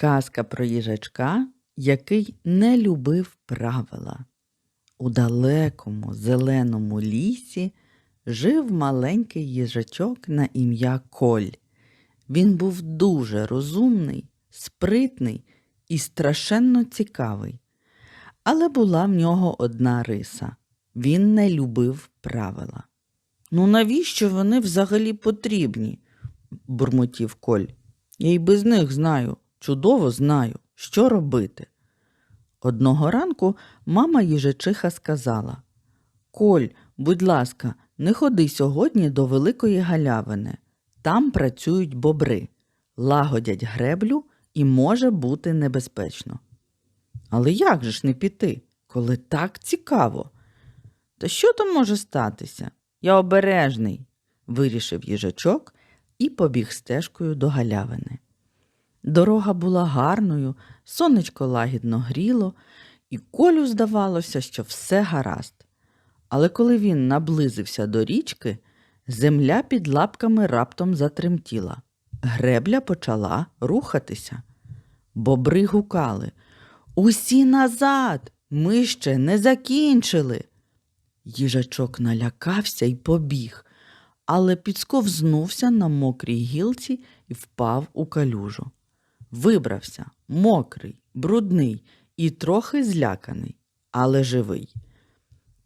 Казка про їжачка, який не любив правила. У далекому зеленому лісі жив маленький їжачок на ім'я Коль. Він був дуже розумний, спритний і страшенно цікавий. Але була в нього одна риса він не любив правила. Ну навіщо вони взагалі потрібні? бурмотів Коль. Я й без них знаю, чудово знаю, що робити. Одного ранку мама їжачиха сказала Коль, будь ласка, не ходи сьогодні до великої галявини. Там працюють бобри, лагодять греблю і може бути небезпечно. Але як же ж не піти, коли так цікаво? Та що там може статися? Я обережний, вирішив їжачок і побіг стежкою до галявини. Дорога була гарною, сонечко лагідно гріло, і колю здавалося, що все гаразд. Але коли він наблизився до річки, земля під лапками раптом затремтіла. Гребля почала рухатися. Бобри гукали Усі назад! Ми ще не закінчили. Їжачок налякався і побіг, але підсковзнувся на мокрій гілці і впав у калюжу. Вибрався мокрий, брудний і трохи зляканий, але живий.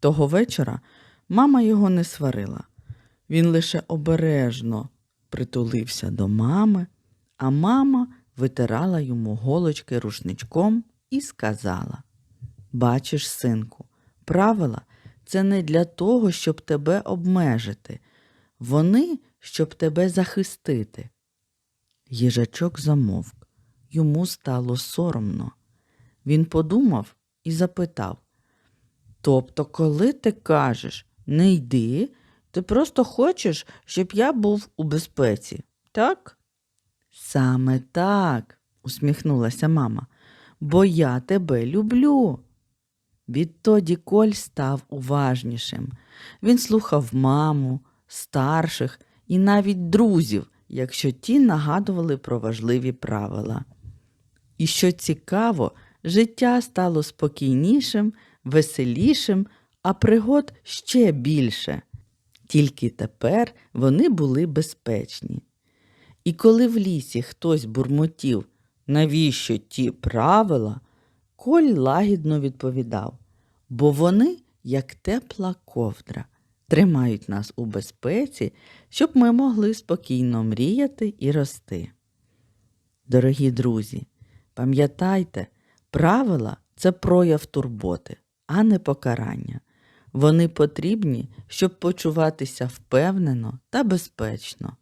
Того вечора мама його не сварила. Він лише обережно притулився до мами, а мама витирала йому голочки рушничком і сказала: Бачиш, синку, правила це не для того, щоб тебе обмежити, вони щоб тебе захистити. Їжачок замовк. Йому стало соромно. Він подумав і запитав Тобто, коли ти кажеш не йди, ти просто хочеш, щоб я був у безпеці, так? Саме так, усміхнулася мама, бо я тебе люблю. Відтоді Коль став уважнішим. Він слухав маму, старших і навіть друзів, якщо ті нагадували про важливі правила. І що цікаво, життя стало спокійнішим, веселішим, а пригод ще більше. Тільки тепер вони були безпечні. І коли в лісі хтось бурмотів, навіщо ті правила, Коль лагідно відповідав, бо вони, як тепла ковдра, тримають нас у безпеці, щоб ми могли спокійно мріяти і рости. Дорогі друзі, пам'ятайте, правила це прояв турботи, а не покарання. Вони потрібні, щоб почуватися впевнено та безпечно.